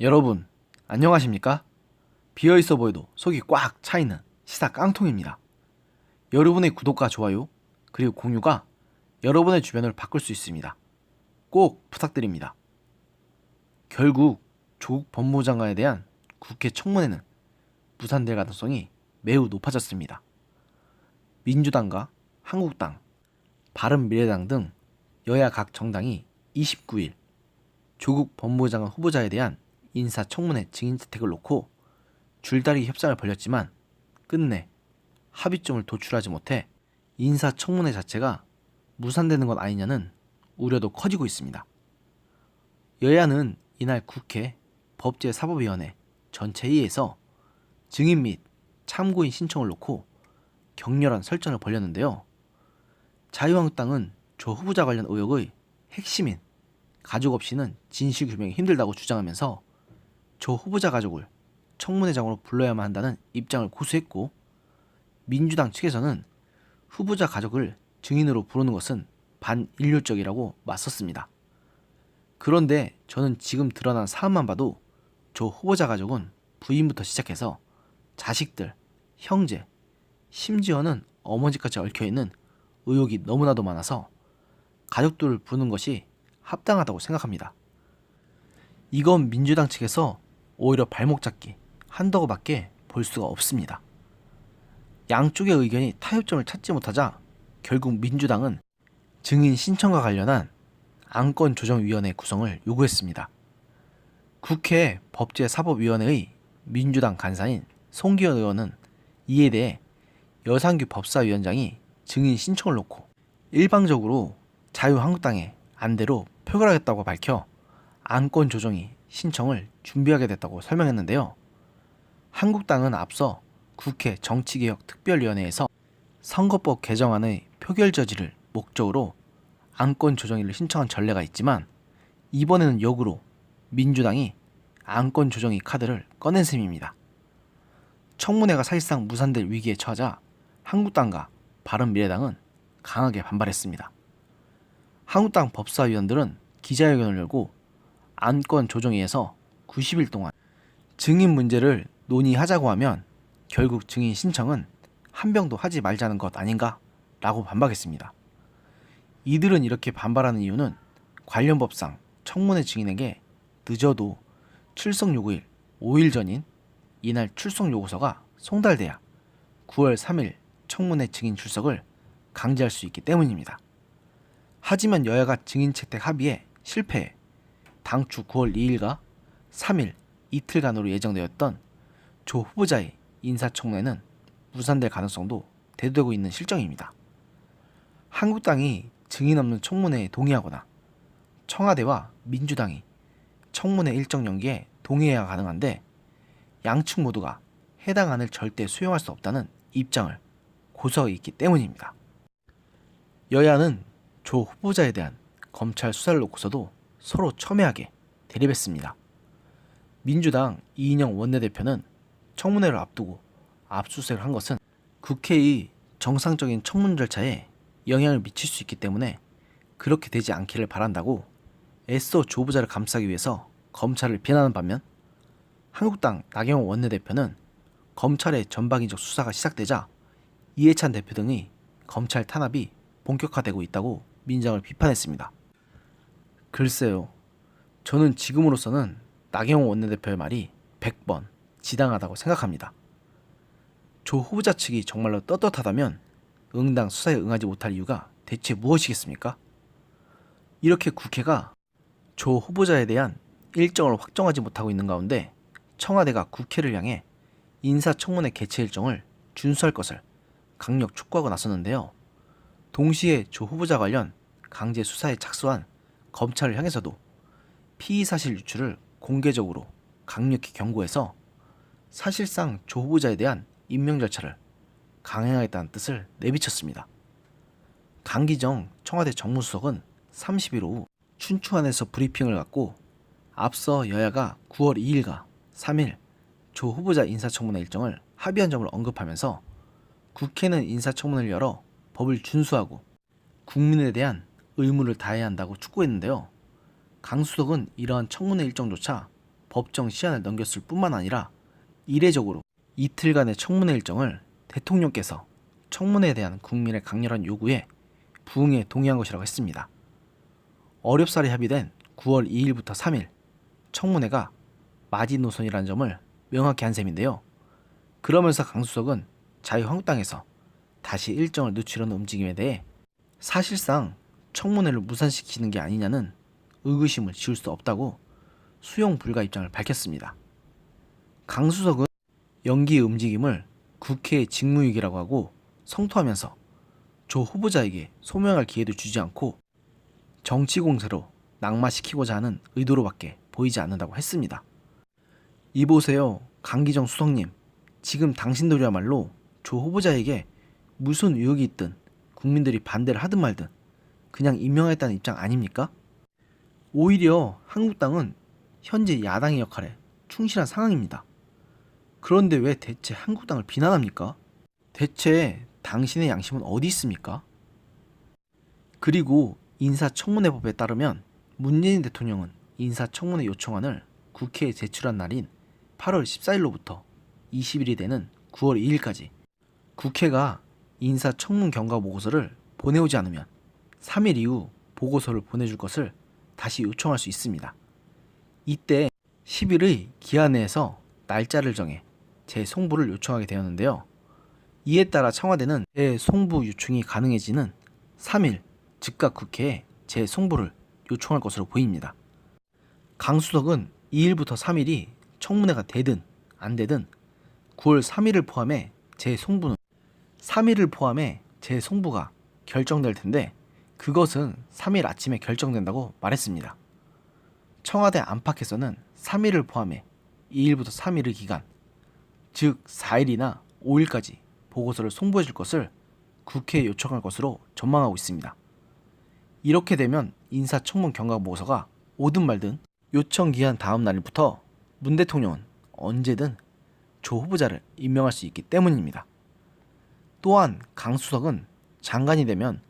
여러분, 안녕하십니까? 비어 있어 보여도 속이 꽉 차있는 시사 깡통입니다. 여러분의 구독과 좋아요, 그리고 공유가 여러분의 주변을 바꿀 수 있습니다. 꼭 부탁드립니다. 결국 조국 법무장관에 대한 국회 청문회는 무산될 가능성이 매우 높아졌습니다. 민주당과 한국당, 바른미래당 등 여야 각 정당이 29일 조국 법무장관 후보자에 대한 인사청문회 증인 채택을 놓고 줄다리기 협상을 벌였지만 끝내 합의점을 도출하지 못해 인사청문회 자체가 무산되는 것 아니냐는 우려도 커지고 있습니다. 여야는 이날 국회 법제사법위원회 전체회의에서 증인 및 참고인 신청을 놓고 격렬한 설전을 벌였는데요. 자유한국당은 조 후보자 관련 의혹의 핵심인 가족 없이는 진실 규명이 힘들다고 주장하면서 조 후보자 가족을 청문회장으로 불러야만 한다는 입장을 고수했고 민주당 측에서는 후보자 가족을 증인으로 부르는 것은 반인륜적이라고 맞섰습니다. 그런데 저는 지금 드러난 사안만 봐도 조 후보자 가족은 부인부터 시작해서 자식들, 형제, 심지어는 어머니까지 얽혀있는 의혹이 너무나도 많아서 가족들을 부르는 것이 합당하다고 생각합니다. 이건 민주당 측에서 오히려 발목 잡기 한다고밖에 볼 수가 없습니다. 양쪽의 의견이 타협점을 찾지 못하자 결국 민주당은 증인 신청과 관련한 안건조정위원회 구성을 요구했습니다. 국회 법제사법위원회의 민주당 간사인 송기현 의원은 이에 대해 여상규 법사위원장이 증인 신청을 놓고 일방적으로 자유한국당의 안대로 표결하겠다고 밝혀 안건 조정이 신청을 준비하게 됐다고 설명했는데요. 한국당은 앞서 국회 정치개혁특별위원회에서 선거법 개정안의 표결 저지를 목적으로 안건 조정위를 신청한 전례가 있지만 이번에는 역으로 민주당이 안건 조정위 카드를 꺼낸 셈입니다. 청문회가 사실상 무산될 위기에 처하자 한국당과 바른미래당은 강하게 반발했습니다. 한국당 법사위원들은 기자회견을 열고 안건 조정위에서 90일 동안 증인 문제를 논의하자고 하면 결국 증인 신청은 한 병도 하지 말자는 것 아닌가? 라고 반박했습니다. 이들은 이렇게 반발하는 이유는 관련 법상 청문회 증인에게 늦어도 출석 요구일 5일 전인 이날 출석 요구서가 송달돼야 9월 3일 청문회 증인 출석을 강제할 수 있기 때문입니다. 하지만 여야가 증인 채택 합의에 실패해 당초 9월 2일과 3일 이틀간으로 예정되었던 조 후보자의 인사청문회는 무산될 가능성도 대두되고 있는 실정입니다. 한국당이 증인 없는 청문회에 동의하거나 청와대와 민주당이 청문회 일정 연기에 동의해야 가능한데 양측 모두가 해당 안을 절대 수용할 수 없다는 입장을 고수하고 있기 때문입니다. 여야는 조 후보자에 대한 검찰 수사를 놓고서도 서로 첨예하게 대립했습니다. 민주당 이인영 원내대표는 청문회를 앞두고 압수수색을 한 것은 국회의 정상적인 청문 절차에 영향을 미칠 수 있기 때문에 그렇게 되지 않기를 바란다고 애써 조 후보자를 감싸기 위해서 검찰을 비난하는 반면 한국당 나경원 원내대표는 검찰의 전방위적 수사가 시작되자 이해찬 대표 등의 검찰 탄압이 본격화되고 있다고 민정을 비판했습니다. 글쎄요. 저는 지금으로서는 나경원 원내대표의 말이 100번 지당하다고 생각합니다. 조 후보자 측이 정말로 떳떳하다면 응당 수사에 응하지 못할 이유가 대체 무엇이겠습니까? 이렇게 국회가 조 후보자에 대한 일정을 확정하지 못하고 있는 가운데 청와대가 국회를 향해 인사청문회 개최 일정을 준수할 것을 강력 촉구하고 나섰는데요. 동시에 조 후보자 관련 강제 수사에 착수한 검찰을 향해서도 피의 사실 유출을 공개적으로 강력히 경고해서 사실상 조 후보자에 대한 임명 절차를 강행하겠다는 뜻을 내비쳤습니다. 강기정 청와대 정무수석은 30일 오후 춘추안에서 브리핑을 갖고 앞서 여야가 9월 2일과 3일 조 후보자 인사청문회 일정을 합의한 점을 언급하면서 국회는 인사청문회를 열어 법을 준수하고 국민에 대한 의무를 다해야 한다고 촉구했는데요. 강수석은 이러한 청문회 일정조차 법정 시한을 넘겼을 뿐만 아니라 이례적으로 이틀간의 청문회 일정을 대통령께서 청문회에 대한 국민의 강렬한 요구에 부응에 동의한 것이라고 했습니다. 어렵사리 합의된 9월 2일부터 3일 청문회가 마지노선이라는 점을 명확히 한 셈인데요. 그러면서 강수석은 자유한국당에서 다시 일정을 늦추려는 움직임에 대해 사실상 청문회를 무산시키는 게 아니냐는 의구심을 지울 수 없다고 수용 불가 입장을 밝혔습니다. 강수석은 연기의 움직임을 국회의 직무유기라고 하고 성토하면서 조 후보자에게 소명할 기회도 주지 않고 정치 공세로 낙마시키고자 하는 의도로밖에 보이지 않는다고 했습니다. 이보세요, 강기정 수석님. 지금 당신들이야말로 조 후보자에게 무슨 의혹이 있든 국민들이 반대를 하든 말든 그냥 임명했다는 입장 아닙니까? 오히려 한국당은 현재 야당의 역할에 충실한 상황입니다. 그런데 왜 대체 한국당을 비난합니까? 대체 당신의 양심은 어디 있습니까? 그리고 인사청문회법에 따르면 문재인 대통령은 인사청문회 요청안을 국회에 제출한 날인 8월 14일로부터 20일이 되는 9월 2일까지 국회가 인사청문 경과 보고서를 보내오지 않으면 3일 이후 보고서를 보내줄 것을 다시 요청할 수 있습니다. 이때 10일의 기한 내에서 날짜를 정해 재송부를 요청하게 되었는데요. 이에 따라 청와대는 재송부 요청이 가능해지는 3일 즉각 국회에 재송부를 요청할 것으로 보입니다. 강수석은 2일부터 3일이 청문회가 되든 안 되든 9월 3일을 포함해 재송부는 3일을 포함해 재송부가 결정될 텐데 그것은 3일 아침에 결정된다고 말했습니다. 청와대 안팎에서는 3일을 포함해 2일부터 3일의 기간, 즉 4일이나 5일까지 보고서를 송부해 줄 것을 국회에 요청할 것으로 전망하고 있습니다. 이렇게 되면 인사청문 경과 보고서가 오든 말든 요청 기한 다음 날부터 문 대통령은 언제든 조 후보자를 임명할 수 있기 때문입니다. 또한 강 수석은 장관이 되면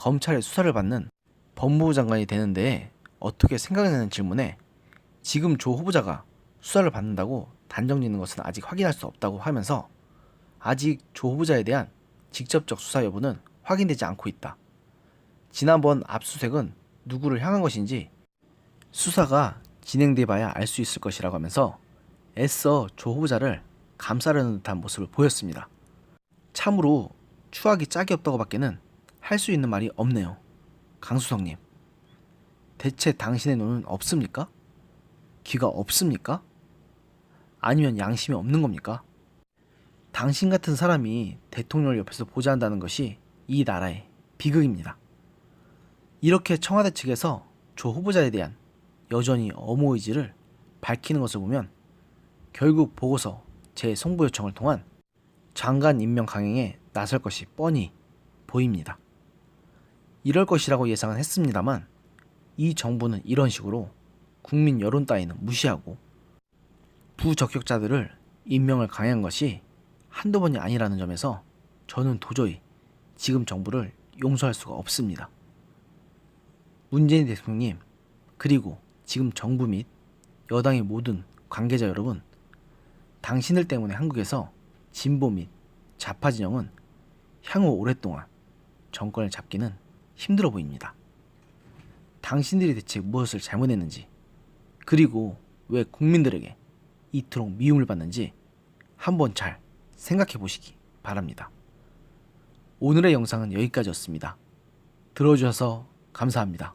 검찰의 수사를 받는 법무부 장관이 되는데 어떻게 생각하냐는 질문에 지금 조 후보자가 수사를 받는다고 단정 짓는 것은 아직 확인할 수 없다고 하면서 아직 조 후보자에 대한 직접적 수사 여부는 확인되지 않고 있다. 지난번 압수색은 누구를 향한 것인지 수사가 진행돼 봐야 알 수 있을 것이라고 하면서 애써 조 후보자를 감싸려는 듯한 모습을 보였습니다. 참으로 추하기 짝이 없다고 밖에는 할 수 있는 말이 없네요. 강수성님. 대체 당신의 눈은 없습니까? 귀가 없습니까? 아니면 양심이 없는 겁니까? 당신 같은 사람이 대통령을 옆에서 보좌한다는 것이 이 나라의 비극입니다. 이렇게 청와대 측에서 조 후보자에 대한 여전히 엄호 의지를 밝히는 것을 보면 결국 보고서 재송부 요청을 통한 장관 임명 강행에 나설 것이 뻔히 보입니다. 이럴 것이라고 예상은 했습니다만 이 정부는 이런 식으로 국민 여론 따위는 무시하고 부적격자들을 임명을 강행한 것이 한두 번이 아니라는 점에서 저는 도저히 지금 정부를 용서할 수가 없습니다. 문재인 대통령님, 그리고 지금 정부 및 여당의 모든 관계자 여러분, 당신들 때문에 한국에서 진보 및 좌파 진영은 향후 오랫동안 정권을 잡기는 힘들어 보입니다. 당신들이 대체 무엇을 잘못했는지, 그리고 왜 국민들에게 이토록 미움을 받는지 한번 잘 생각해 보시기 바랍니다. 오늘의 영상은 여기까지였습니다. 들어주셔서 감사합니다.